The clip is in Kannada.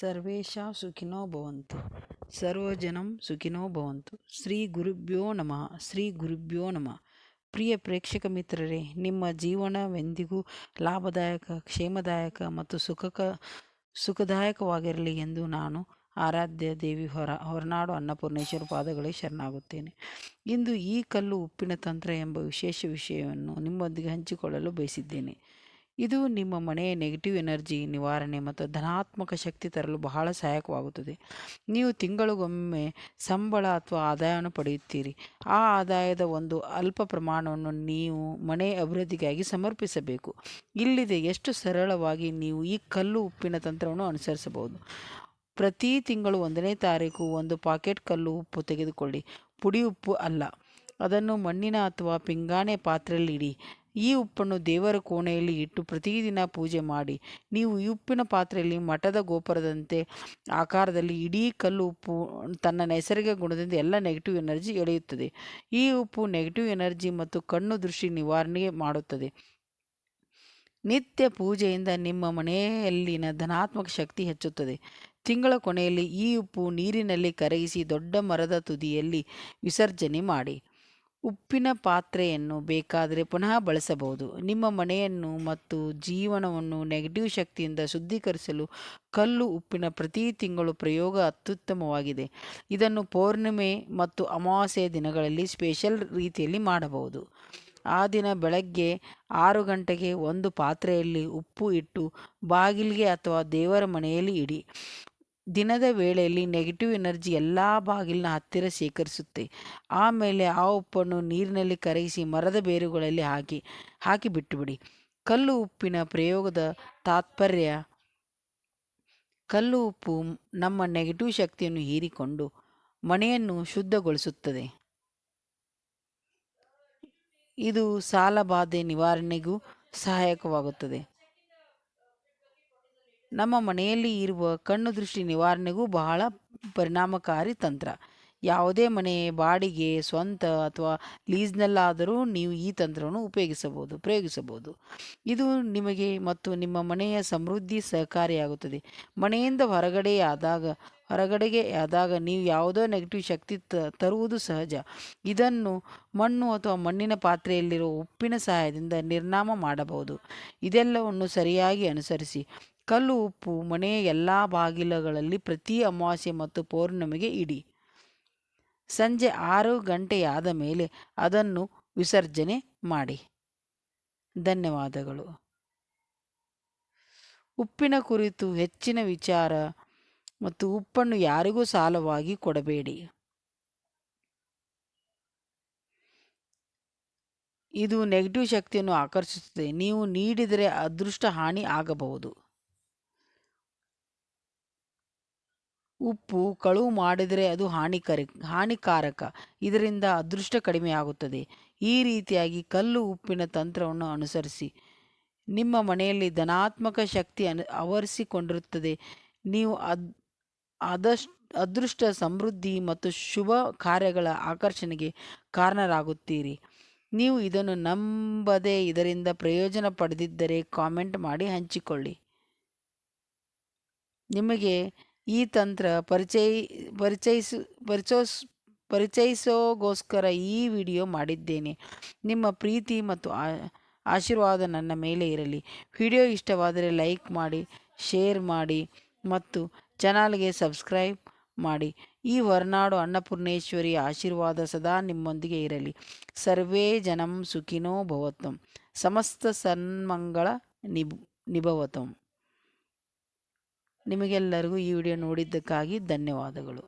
ಸರ್ವೇಷಾಂ ಸುಖಿನೋ ಭವಂತು. ಸರ್ವಜನಂ ಸುಖಿನೋ ಭವಂತು. ಶ್ರೀ ಗುರುಭ್ಯೋ ನಮಃ. ಶ್ರೀ ಗುರುಭ್ಯೋ ನಮಃ. ಪ್ರಿಯ ಪ್ರೇಕ್ಷಕ ಮಿತ್ರರೇ, ನಿಮ್ಮ ಜೀವನವೆಂದಿಗೂ ಲಾಭದಾಯಕ, ಕ್ಷೇಮದಾಯಕ ಮತ್ತು ಸುಖಕ, ಸುಖದಾಯಕವಾಗಿರಲಿ ಎಂದು ನಾನು ಆರಾಧ್ಯ ದೇವಿ ಹೊರ, ಹೊರನಾಡು ಅನ್ನಪೂರ್ಣೇಶ್ವರ ಪಾದಗಳೇ ಶರಣಾಗುತ್ತೇನೆ. ಇಂದು ಈ ಕಲ್ಲು ಉಪ್ಪಿನ ತಂತ್ರ ಎಂಬ ವಿಶೇಷ ವಿಷಯವನ್ನು ನಿಮ್ಮೊಂದಿಗೆ ಹಂಚಿಕೊಳ್ಳಲು ಬಯಸಿದ್ದೇನೆ. ಇದು ನಿಮ್ಮ ಮನೆಯ ನೆಗೆಟಿವ್ ಎನರ್ಜಿ ನಿವಾರಣೆ ಮತ್ತು ಧನಾತ್ಮಕ ಶಕ್ತಿ ತರಲು ಬಹಳ ಸಹಾಯಕವಾಗುತ್ತದೆ. ನೀವು ತಿಂಗಳಿಗೊಮ್ಮೆ ಸಂಬಳ ಅಥವಾ ಆದಾಯವನ್ನು ಪಡೆಯುತ್ತೀರಿ. ಆ ಆದಾಯದ ಒಂದು ಅಲ್ಪ ಪ್ರಮಾಣವನ್ನು ನೀವು ಮನೆ ಅಭಿವೃದ್ಧಿಗಾಗಿ ಸಮರ್ಪಿಸಬೇಕು. ಇಲ್ಲಿದೆ ಎಷ್ಟು ಸರಳವಾಗಿ ನೀವು ಈ ಕಲ್ಲು ಉಪ್ಪಿನ ತಂತ್ರವನ್ನು ಅನುಸರಿಸಬಹುದು. ಪ್ರತಿ ತಿಂಗಳು ಒಂದನೇ ತಾರೀಕು ಒಂದು ಪಾಕೆಟ್ ಕಲ್ಲು ಉಪ್ಪು ತೆಗೆದುಕೊಳ್ಳಿ. ಪುಡಿ ಉಪ್ಪು ಅಲ್ಲ. ಅದನ್ನು ಮಣ್ಣಿನ ಅಥವಾ ಪಿಂಗಾಣೆ ಪಾತ್ರೆಯಲ್ಲಿ ಇಡಿ ಈ ಉಪ್ಪನ್ನು ದೇವರ ಕೋಣೆಯಲ್ಲಿ ಇಟ್ಟು ಪ್ರತಿದಿನ ಪೂಜೆ ಮಾಡಿ. ನೀವು ಈ ಉಪ್ಪಿನ ಪಾತ್ರೆಯಲ್ಲಿ ಮಠದ ಗೋಪುರದಂತೆ ಆಕಾರದಲ್ಲಿ ಇಡೀ ಕಲ್ಲು ಉಪ್ಪು ತನ್ನ ನೈಸರ್ಗಿಕ ಗುಣದಿಂದ ಎಲ್ಲ ನೆಗೆಟಿವ್ ಎನರ್ಜಿ ಎಳೆಯುತ್ತದೆ. ಈ ಉಪ್ಪು ನೆಗೆಟಿವ್ ಎನರ್ಜಿ ಮತ್ತು ಕಣ್ಣು ದೃಷ್ಟಿ ನಿವಾರಣೆ ಮಾಡುತ್ತದೆ. ನಿತ್ಯ ಪೂಜೆಯಿಂದ ನಿಮ್ಮ ಮನೆಯಲ್ಲಿನ ಧನಾತ್ಮಕ ಶಕ್ತಿ ಹೆಚ್ಚುತ್ತದೆ. ತಿಂಗಳ ಕೊನೆಯಲ್ಲಿ ಈ ಉಪ್ಪು ನೀರಿನಲ್ಲಿ ಕರಗಿಸಿ ದೊಡ್ಡ ಮರದ ತುದಿಯಲ್ಲಿ ವಿಸರ್ಜನೆ ಮಾಡಿ. ಉಪ್ಪಿನ ಪಾತ್ರೆಯನ್ನು ಬೇಕಾದರೆ ಪುನಃ ಬಳಸಬಹುದು. ನಿಮ್ಮ ಮನೆಯನ್ನು ಮತ್ತು ಜೀವನವನ್ನು ನೆಗೆಟಿವ್ ಶಕ್ತಿಯಿಂದ ಶುದ್ಧೀಕರಿಸಲು ಕಲ್ಲು ಉಪ್ಪಿನ ಪ್ರತಿ ತಿಂಗಳು ಪ್ರಯೋಗ ಅತ್ಯುತ್ತಮವಾಗಿದೆ. ಇದನ್ನು ಪೌರ್ಣಿಮೆ ಮತ್ತು ಅಮಾವಾಸ್ಯೆಯ ದಿನಗಳಲ್ಲಿ ಸ್ಪೆಷಲ್ ರೀತಿಯಲ್ಲಿ ಮಾಡಬಹುದು. ಆ ದಿನ ಬೆಳಗ್ಗೆ ಆರು ಗಂಟೆಗೆ ಒಂದು ಪಾತ್ರೆಯಲ್ಲಿ ಉಪ್ಪು ಇಟ್ಟು ಬಾಗಿಲಿಗೆ ಅಥವಾ ದೇವರ ಮನೆಯಲ್ಲಿ ಇಡಿ. ದಿನದ ವೇಳೆಯಲ್ಲಿ ನೆಗೆಟಿವ್ ಎನರ್ಜಿ ಎಲ್ಲ ಬಾಗಿಲಿನ ಹತ್ತಿರ ಶೇಖರಿಸುತ್ತೆ. ಆಮೇಲೆ ಆ ಉಪ್ಪನ್ನು ನೀರಿನಲ್ಲಿ ಕರಗಿಸಿ ಮರದ ಬೇರುಗಳಲ್ಲಿ ಹಾಕಿ ಹಾಕಿ ಬಿಟ್ಟುಬಿಡಿ. ಕಲ್ಲು ಉಪ್ಪಿನ ಪ್ರಯೋಗದ ತಾತ್ಪರ್ಯ, ಕಲ್ಲು ಉಪ್ಪು ನಮ್ಮ ನೆಗೆಟಿವ್ ಶಕ್ತಿಯನ್ನು ಹೀರಿಕೊಂಡು ಮನೆಯನ್ನು ಶುದ್ಧಗೊಳಿಸುತ್ತದೆ. ಇದು ಸಾಲಬಾಧೆ ನಿವಾರಣೆಗೂ ಸಹಾಯಕವಾಗುತ್ತದೆ. ನಮ್ಮ ಮನೆಯಲ್ಲಿ ಇರುವ ಕಣ್ಣು ದೃಷ್ಟಿ ನಿವಾರಣೆಗೂ ಬಹಳ ಪರಿಣಾಮಕಾರಿ ತಂತ್ರ. ಯಾವುದೇ ಮನೆ, ಬಾಡಿಗೆ, ಸ್ವಂತ ಅಥವಾ ಲೀಸ್ನಲ್ಲಾದರೂ ನೀವು ಈ ತಂತ್ರವನ್ನು ಉಪಯೋಗಿಸಬಹುದು, ಪ್ರಯೋಗಿಸಬಹುದು. ಇದು ನಿಮಗೆ ಮತ್ತು ನಿಮ್ಮ ಮನೆಯ ಸಮೃದ್ಧಿ ಸಹಕಾರಿಯಾಗುತ್ತದೆ. ಮನೆಯಿಂದ ಹೊರಗಡೆ ಆದಾಗ, ಹೊರಗಡೆಗೆ ಆದಾಗ ನೀವು ಯಾವುದೋ ನೆಗೆಟಿವ್ ಶಕ್ತಿ ತರುವುದು ಸಹಜ. ಇದನ್ನು ಮಣ್ಣು ಅಥವಾ ಮಣ್ಣಿನ ಪಾತ್ರೆಯಲ್ಲಿರುವ ಉಪ್ಪಿನ ಸಹಾಯದಿಂದ ನಿರ್ನಾಮ ಮಾಡಬಹುದು. ಇದೆಲ್ಲವನ್ನು ಸರಿಯಾಗಿ ಅನುಸರಿಸಿ. ಕಲ್ಲು ಉಪ್ಪು ಮನೆಯ ಎಲ್ಲ ಬಾಗಿಲುಗಳಲ್ಲಿ ಪ್ರತಿ ಅಮಾವಾಸ್ಯೆ ಮತ್ತು ಪೌರ್ಣಿಮೆಗೆ ಇಡಿ. ಸಂಜೆ ಆರು ಗಂಟೆಯಾದ ಮೇಲೆ ಅದನ್ನು ವಿಸರ್ಜನೆ ಮಾಡಿ. ಧನ್ಯವಾದಗಳು. ಉಪ್ಪಿನ ಕುರಿತು ಹೆಚ್ಚಿನ ವಿಚಾರ ಮತ್ತು ಉಪ್ಪನ್ನು ಯಾರಿಗೂ ಸಾಲವಾಗಿ ಕೊಡಬೇಡಿ. ಇದು ನೆಗೆಟಿವ್ ಶಕ್ತಿಯನ್ನು ಆಕರ್ಷಿಸುತ್ತದೆ. ನೀವು ನೀಡಿದರೆ ಅದೃಷ್ಟ ಹಾನಿ ಆಗಬಹುದು. ಉಪ್ಪು ಕಳುವು ಮಾಡಿದರೆ ಅದು ಹಾನಿಕರ, ಹಾನಿಕಾರಕ. ಇದರಿಂದ ಅದೃಷ್ಟ ಕಡಿಮೆಯಾಗುತ್ತದೆ ಈ ರೀತಿಯಾಗಿ ಕಲ್ಲು ಉಪ್ಪಿನ ತಂತ್ರವನ್ನು ಅನುಸರಿಸಿ. ನಿಮ್ಮ ಮನೆಯಲ್ಲಿ ಧನಾತ್ಮಕ ಶಕ್ತಿ ಅನು, ಆವರಿಸಿಕೊಂಡಿರುತ್ತದೆ. ನೀವು ಅದ್ ಅದೃಷ್ಟ ಸಮೃದ್ಧಿ ಮತ್ತು ಶುಭ ಕಾರ್ಯಗಳ ಆಕರ್ಷಣೆಗೆ ಕಾರಣರಾಗುತ್ತೀರಿ. ನೀವು ಇದನ್ನು ನಂಬದೆ ಇದರಿಂದ ಪ್ರಯೋಜನ ಪಡೆದಿದ್ದರೆ ಕಾಮೆಂಟ್ ಮಾಡಿ ಹಂಚಿಕೊಳ್ಳಿ. ನಿಮಗೆ ಈ ತಂತ್ರ ಪರಿಚಯ, ಪರಿಚಯಿಸ ಪರಿಚಯಿಸ್ ಪರಿಚಯಿಸೋಗೋಸ್ಕರ ಈ ವಿಡಿಯೋ ಮಾಡಿದ್ದೇನೆ. ನಿಮ್ಮ ಪ್ರೀತಿ ಮತ್ತು ಆಶೀರ್ವಾದ ನನ್ನ ಮೇಲೆ ಇರಲಿ. ವಿಡಿಯೋ ಇಷ್ಟವಾದರೆ ಲೈಕ್ ಮಾಡಿ, ಶೇರ್ ಮಾಡಿ ಮತ್ತು ಚಾನಲ್ಗೆ ಸಬ್ಸ್ಕ್ರೈಬ್ ಮಾಡಿ. ಈ ಹೊರನಾಡು ಅನ್ನಪೂರ್ಣೇಶ್ವರಿ ಆಶೀರ್ವಾದ ಸದಾ ನಿಮ್ಮೊಂದಿಗೆ ಇರಲಿ. ಸರ್ವೇ ಜನಂ ಸುಖಿನೋ ಭವತಂ ಸಮಸ್ತ ಸನ್ಮಂಗಳ ನಿಬ್ ನಿಭವತಂ ನಿಮಗೆಲ್ಲರಿಗೂ ಈ ವಿಡಿಯೋ ನೋಡಿದ್ದಕ್ಕಾಗಿ ಧನ್ಯವಾದಗಳು.